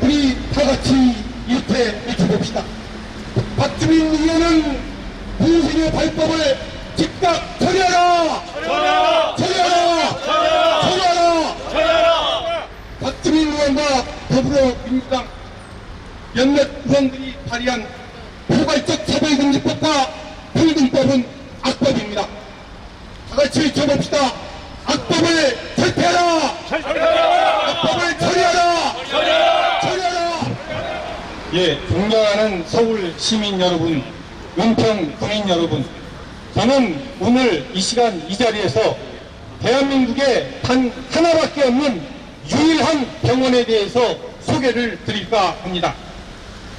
우리 다 같이 이렇게 외쳐봅시다. 박주민 의원은 무신의 발법을 즉각 처리하라! 전하라! 처리하라! 전하라! 처리하라! 전하라! 박주민 의원과 더불어민주당 몇몇 의원들이 발의한 포괄적 차별금지법과 평등법은 악법입니다. 다 같이 외쳐봅시다. 악법을 절퇴하라! 전하라! 악법을 처리하라! 전하라! 처리하라! 예, 존경하는 서울 시민 여러분, 은평 구민 여러분, 저는 오늘 이 시간 이 자리에서 대한민국에 단 하나밖에 없는 유일한 병원에 대해서 소개를 드릴까 합니다.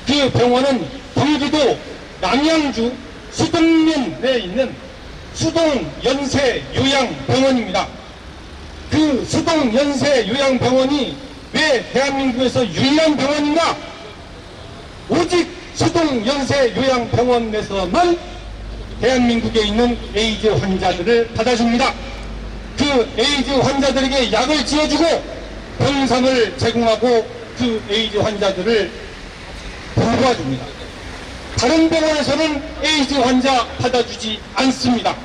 그 병원은 경기도 남양주 수동면에 있는 수동 연세 요양병원입니다. 그 수동 연세 요양병원이 왜 대한민국에서 유일한 병원인가? 오직 수동 연세 요양병원에서만 대한민국에 있는 에이즈 환자들을 받아줍니다. 그 에이즈 환자들에게 약을 지어주고 병상을 제공하고 그 에이즈 환자들을 돌봐줍니다. 다른 병원에서는 에이즈 환자 받아주지 않습니다.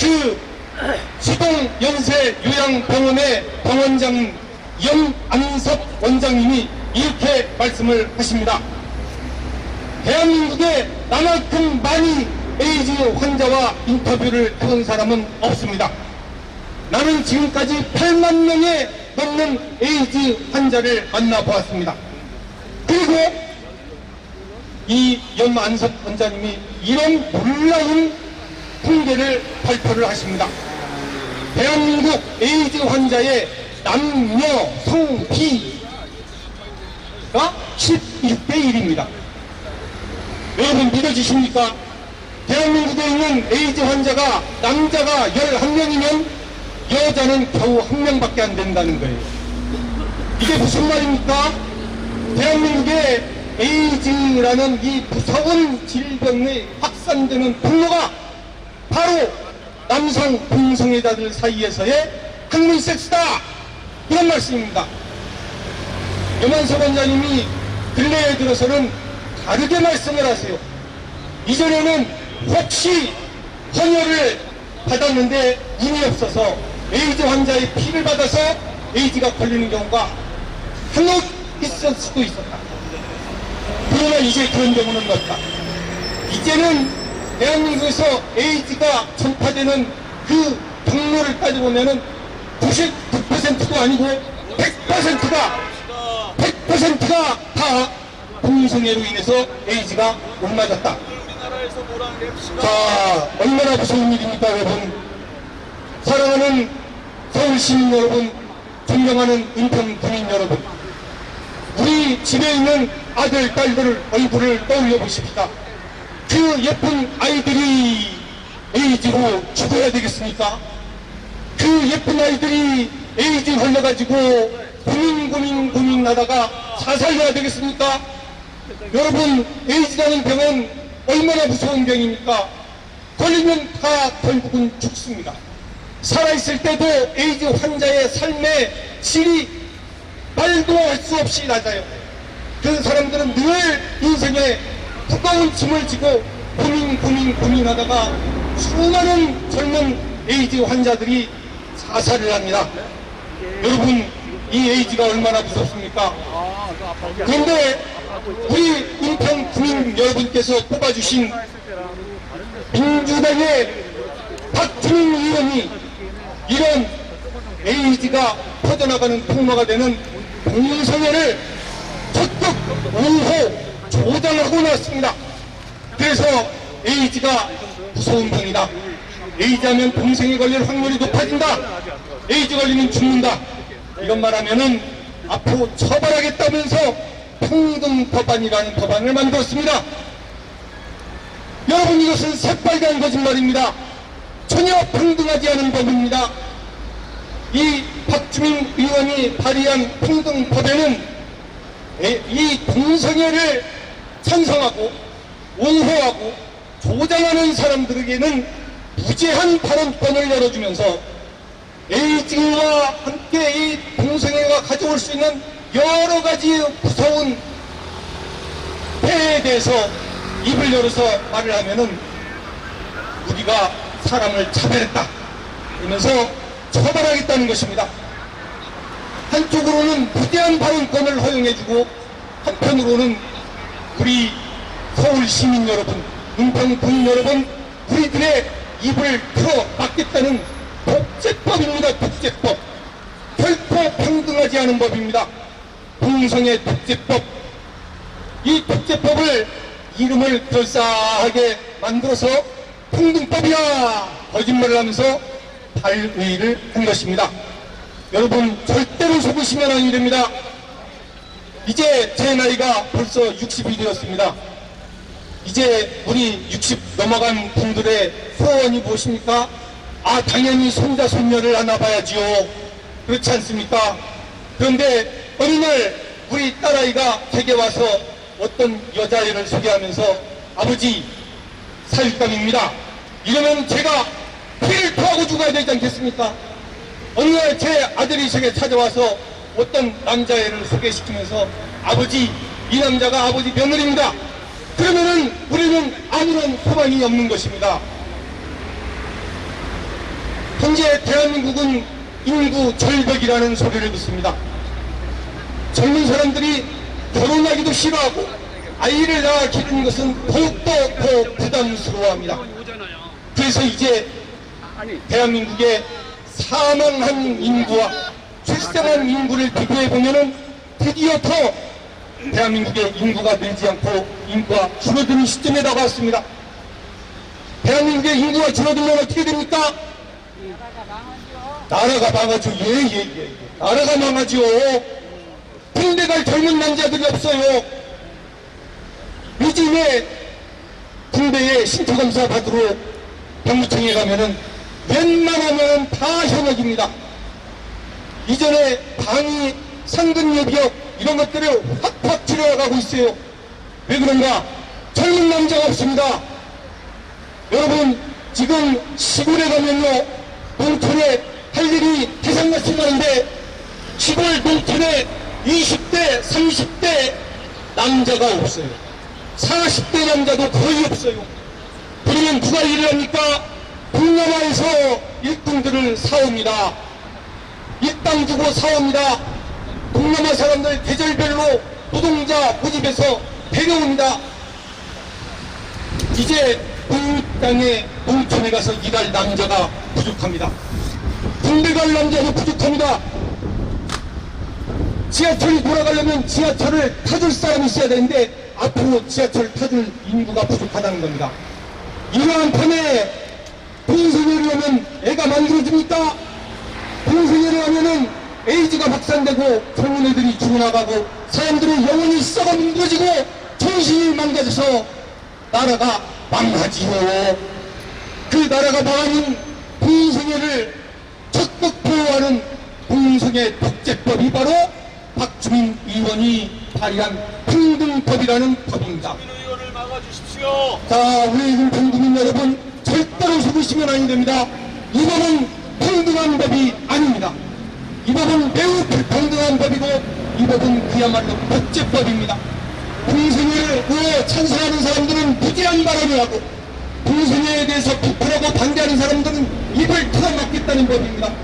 그 수동 연세 요양병원의 병원장 영안섭 원장님이 이렇게 말씀을 하십니다. 대한민국에 나만큼 많이 에이즈 환자와 인터뷰를 해본 사람은 없습니다. 나는 지금까지 8만 명의 넘는 에이즈 환자를 만나보았습니다. 그리고 이 연안섭 원장님이 이런 놀라운 통계를 발표를 하십니다. 대한민국 에이즈 환자의 남녀 성비 가 11대 1입니다. 여러분 믿어지십니까? 대한민국에 있는 에이즈 환자가 남자가 11명이면 여자는 겨우 한 명밖에 안 된다는 거예요. 이게 무슨 말입니까? 대한민국에 에이즈라는 이 무서운 질병이 확산되는 통로가 바로 남성 동성애자들 사이에서의 학문 섹스다 이런 말씀입니다. 염한석 원장님이 근래에 들어서는 다르게 말씀을 하세요. 이전에는 혹시 헌혈을 받았는데 운이 없어서 에이즈 환자의 피를 받아서 에이즈가 걸리는 경우가 한몫 있을 수도 있었다. 그러나 이제 그런 경우는 없다. 이제는 대한민국에서 에이즈가 전파되는 그 경로를 따져보면 은 99%도 아니고 100%가 100%가 다 동성애로 인해서 에이즈가 못 맞았다. 자, 얼마나 무서운 일입니까, 여러분? 사랑하는 서울 시민 여러분, 존경하는 인평 국민 여러분. 우리 집에 있는 아들, 딸들 얼굴을 떠올려 보십시다. 그 예쁜 아이들이 에이즈로 죽어야 되겠습니까? 그 예쁜 아이들이 에이즈 걸려가지고 고민 고민 고민하다가 자살해야 되겠습니까? 여러분 에이즈라는 병은 얼마나 무서운 병입니까? 걸리면 다 결국은 죽습니다. 살아있을 때도 에이즈 환자의 삶의 질이 말도 할 수 없이 낮아요. 그 사람들은 늘 인생에 무거운 짐을 지고 고민 고민 고민하다가 수많은 젊은 에이즈 환자들이 자살을 합니다. 여러분 이 에이즈가 얼마나 무섭습니까? 그런데 우리 인평 국민 여러분께서 뽑아주신 민주당의 박주민 의원이 이런 에이즈가 퍼져나가는 통로가 되는 공성회를 적극 옹호 조장하고 나왔습니다. 그래서 에이즈가 무서운 병이다. 에이즈 하면 동생이 걸릴 확률이 높아진다. 에이즈 걸리면 죽는다. 이런 말하면은 앞으로 처벌하겠다면서 평등 법안이라는 법안을 만들었습니다. 여러분 이것은 새빨간 거짓말입니다. 전혀 평등하지 않은 법입니다. 이 박주민 의원이 발의한 평등법에는 에- 이 동성애를 찬성하고 옹호하고 조장하는 사람들에게는 무제한 발언권을 열어주면서 에이즈와 함께 이 동성애가 가져올 수 있는 여러 가지 무서운 폐에 대해서 입을 열어서 말을 하면은 우리가 사람을 차별했다 이러면서 처벌하겠다는 것입니다. 한쪽으로는 부대한 발언권을 허용해주고 한편으로는 우리 서울 시민 여러분, 은평 군 여러분, 우리들의 입을 틀어 막겠다는 독재법입니다. 독재법. 결코 평등하지 않은 법입니다. 동성애 독재법. 이 독재법을 이름을 그럴싸하게 만들어서 평등법이야 거짓말을 하면서 발의를 한 것입니다. 여러분 절대로 속으시면 아니 됩니다. 이제 제 나이가 벌써 60이 되었습니다. 이제 우리 60 넘어간 분들의 소원이 무엇입니까? 아 당연히 손자 손녀를 하나 봐야지요. 그렇지 않습니까? 그런데 어느 날 우리 딸아이가 제게 와서 어떤 여자애를 소개하면서 아버지 사육감입니다. 이러면 제가 피를 토하고 죽어야 되지 않겠습니까? 어느 날 제 아들이 제게 찾아와서 어떤 남자애를 소개시키면서 아버지 이 남자가 아버지 며느리입니다. 그러면은 우리는 아무런 소망이 없는 것입니다. 현재 대한민국은 인구 절벽이라는 소리를 듣습니다. 젊은 사람들이 결혼하기도 싫어하고 아이를 낳아 기르는 것은 더욱더 더 부담스러워합니다. 그래서 이제 대한민국의 사망한 인구와 출생한 인구를 비교해 보면은 드디어 더 대한민국의 인구가 늘지 않고 인구가 줄어드는 시점에 나왔습니다. 대한민국의 인구가 줄어들면 어떻게 됩니까? 나라가 망하죠. 예, 예, 예. 예. 나라가 망하죠. 군대 갈 젊은 남자들이 없어요. 요즘에 군대에 신체검사 받으러 병무청에 가면은 웬만하면 다 현역입니다. 이전에 방위, 상근예비역 이런 것들을 확확 줄여가고 있어요. 왜 그런가? 젊은 남자가 없습니다. 여러분 지금 시골에 가면요 농촌에 할 일이 대상같이 많은데 시골 농촌에 20대 30대 남자가 없어요. 40대 남자도 거의 없어요. 그러면 누가 일을 합니까? 동남아에서 일꾼들을 사옵니다. 일당 주고 사옵니다. 동남아 사람들 계절별로 노동자 모집해서 데려옵니다. 이제 그 땅에 농촌에 가서 일할 남자가 부족합니다. 군대 갈 남자도 부족합니다. 지하철이 돌아가려면 지하철을 타줄 사람이 있어야 되는데 앞으로 지하철 타줄 인구가 부족하다는 겁니다. 이러한 판에 동성애를 하면 애가 만들어집니까? 동성애를 하면은 에이즈가 확산되고 젊은 애들이 죽어나가고 사람들은 영혼이 썩어 문드러지고 정신이 망가져서 나라가 망하지요. 그 나라가 망하는 동성애를 적극 보호하는 동성애 독재법이 바로 박주민 의원이 발의한 평등법이라는 법입니다. 의원을 막아주십시오. 자, 우리 일평국민 여러분, 절대로 속으시면 아니 됩니다. 이 법은 평등한 법이 아닙니다. 이 법은 매우 불평등한 법이고, 이 법은 그야말로 독재법입니다. 동성애 를왜 찬성하는 사람들은 무지한 발언을 하고, 동성애에 대해서 비판하고 반대하는 사람들은 입을 털어막겠다는 법입니다.